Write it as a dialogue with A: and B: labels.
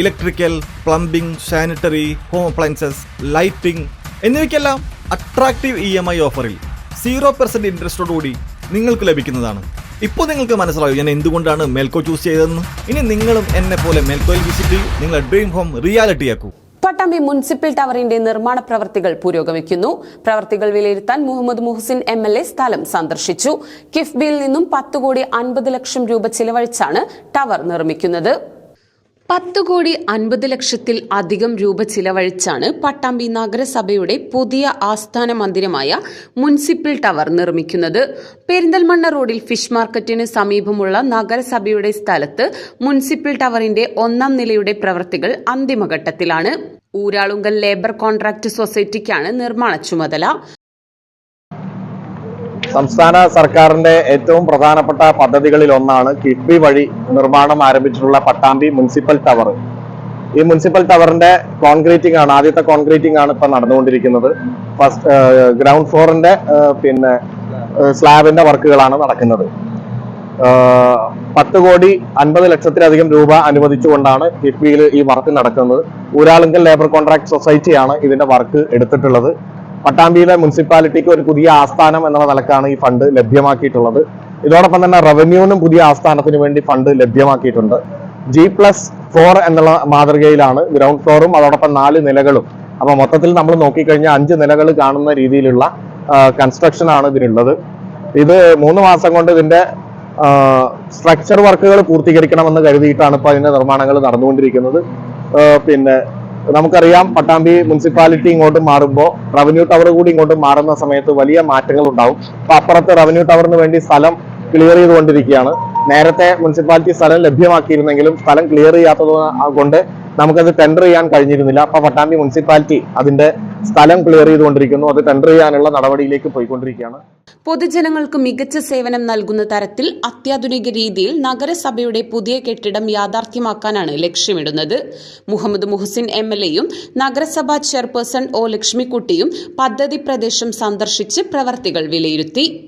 A: Electrical plumbing sanitary home appliances lighting എന്നിവയ്ക്കെല്ലാം attractive E M I ഓഫറിൽ zero percent ഇൻട്രസ്റ്റോടുകൂടി നിങ്ങൾക്ക് ലഭിക്കുന്നതാണ്. ഇപ്പോൾ നിങ്ങൾക്ക് മനസ്സിലാവും ഞാൻ എന്തുകൊണ്ടാണ് മെൽക്കോ ചൂസ് ചെയ്തതെന്ന്? ഇനി നിങ്ങളും എന്നെ പോലെ മേൽക്കോയിൽ വിസിറ്റ് ചെയ്യും. നിങ്ങളുടെ ഡ്രീം ഹോം റിയാലിറ്റി ആക്കൂ.
B: പട്ടാമ്പി മുനിസിപ്പൽ ടവറിന്റെ നിർമ്മാണ പ്രവർത്തികൾ പുരോഗമിക്കുന്നു. പ്രവർത്തികൾ വിലയിരുത്താൻ Muhammad Muhsin M L A സ്ഥലം സന്ദർശിച്ചു. കിഫ്ബിയിൽ നിന്നും പത്ത് കോടി അൻപത് ലക്ഷം രൂപ ചിലവഴിച്ചാണ് ടവർ നിർമ്മിക്കുന്നത്. പത്ത് കോടി അൻപത് ലക്ഷത്തിൽ അധികം രൂപ ചിലവഴിച്ചാണ് പട്ടാമ്പി നഗരസഭയുടെ പുതിയ ആസ്ഥാന മന്ദിരമായ മുനിസിപ്പൽ ടവർ നിർമ്മിക്കുന്നത്. പെരിന്തൽമണ്ണ റോഡിൽ ഫിഷ് മാർക്കറ്റിന് സമീപമുള്ള നഗരസഭയുടെ സ്ഥലത്ത് മുനിസിപ്പൽ ടവറിന്റെ ഒന്നാം നിലയുടെ പ്രവൃത്തികൾ അന്തിമഘട്ടത്തിലാണ്. ഊരാളുങ്കൽ ലേബർ കോൺട്രാക്ട് സൊസൈറ്റിക്കാണ് നിർമ്മാണ ചുമതല.
C: സംസ്ഥാന സർക്കാരിന്റെ ഏറ്റവും പ്രധാനപ്പെട്ട പദ്ധതികളിൽ ഒന്നാണ് കിഫ്ബി വഴി നിർമ്മാണം ആരംഭിച്ചിട്ടുള്ള പട്ടാമ്പി മുനിസിപ്പൽ ടവർ. ഈ മുനിസിപ്പൽ ടവറിന്റെ കോൺക്രീറ്റിംഗ് ആണ് ആദ്യത്തെ കോൺക്രീറ്റിംഗ് ആണ് ഇപ്പൊ നടന്നുകൊണ്ടിരിക്കുന്നത്. ഫസ്റ്റ് ഗ്രൗണ്ട് ഫ്ലോറിന്റെ പിന്നെ സ്ലാബിന്റെ വർക്കുകളാണ് നടക്കുന്നത്. പത്ത് കോടി അൻപത് ലക്ഷത്തിലധികം രൂപ അനുവദിച്ചുകൊണ്ടാണ് കിഫ്ബിയിൽ ഈ വർക്ക് നടക്കുന്നത്. ഊരാളുങ്കൽ ലേബർ കോൺട്രാക്ട് സൊസൈറ്റിയാണ് ഇതിന്റെ വർക്ക് എടുത്തിട്ടുള്ളത്. പട്ടാമ്പിയിലെ മുനിസിപ്പാലിറ്റിക്ക് ഒരു പുതിയ ആസ്ഥാനം എന്നുള്ള നിലക്കാണ് ഈ ഫണ്ട് ലഭ്യമാക്കിയിട്ടുള്ളത്. ഇതോടൊപ്പം തന്നെ റവന്യൂവിനും പുതിയ ആസ്ഥാനത്തിന് വേണ്ടി ഫണ്ട് ലഭ്യമാക്കിയിട്ടുണ്ട്. ജി പ്ലസ് ഫോർ എന്നുള്ള മാതൃകയിലാണ് ഗ്രൗണ്ട് ഫ്ലോറും അതോടൊപ്പം നാല് നിലകളും. അപ്പൊ മൊത്തത്തിൽ നമ്മൾ നോക്കിക്കഴിഞ്ഞാൽ അഞ്ച് നിലകൾ കാണുന്ന രീതിയിലുള്ള കൺസ്ട്രക്ഷൻ ആണ് ഇതിനുള്ളത്. ഇത് മൂന്ന് മാസം കൊണ്ട് ഇതിന്റെ സ്ട്രക്ചർ വർക്കുകൾ പൂർത്തീകരിക്കണമെന്ന് കരുതിയിട്ടാണ് ഇപ്പൊ അതിന്റെ നിർമ്മാണങ്ങൾ നടന്നുകൊണ്ടിരിക്കുന്നത്. പിന്നെ നമുക്കറിയാം പട്ടാമ്പി മുനിസിപ്പാലിറ്റി ഇങ്ങോട്ട് മാറുമ്പോൾ റവന്യൂ ടവർ കൂടി ഇങ്ങോട്ട് മാറുന്ന സമയത്ത് വലിയ മാറ്റങ്ങൾ ഉണ്ടാവും. അപ്പൊ അപ്പുറത്ത് റവന്യൂ ടവറിന് വേണ്ടി സ്ഥലം ക്ലിയർ ചെയ്തുകൊണ്ടിരിക്കുകയാണ്. നേരത്തെ മുനിസിപ്പാലിറ്റി സ്ഥലം ലഭ്യമാക്കിയിരുന്നെങ്കിലും സ്ഥലം ക്ലിയർ ചെയ്യാത്തത് കൊണ്ട് നമുക്കത് ടെൻഡർ ചെയ്യാൻ കഴിഞ്ഞിരുന്നില്ല. അപ്പൊ പട്ടാമ്പി മുനിസിപ്പാലിറ്റി അതിന്റെ സ്ഥലം ക്ലിയർ ചെയ്തുകൊണ്ടിരിക്കുന്നു. അത് ടെൻഡർ ചെയ്യാനുള്ള നടപടിയിലേക്ക് പോയിക്കൊണ്ടിരിക്കുകയാണ്.
B: പൊതുജനങ്ങൾക്ക് മികച്ച സേവനം നൽകുന്ന തരത്തിൽ അത്യാധുനിക രീതിയിൽ നഗരസഭയുടെ പുതിയ കെട്ടിടം യാഥാർത്ഥ്യമാക്കാനാണ് ലക്ഷ്യമിടുന്നത്. മുഹമ്മദ് മുഹസിൻ എം എൽ എയും നഗരസഭാ ചെയർപേഴ്സൺ ഒ ലക്ഷ്മിക്കുട്ടിയും പദ്ധതി പ്രദേശം സന്ദർശിച്ച് പ്രവർത്തികൾ വിലയിരുത്തി.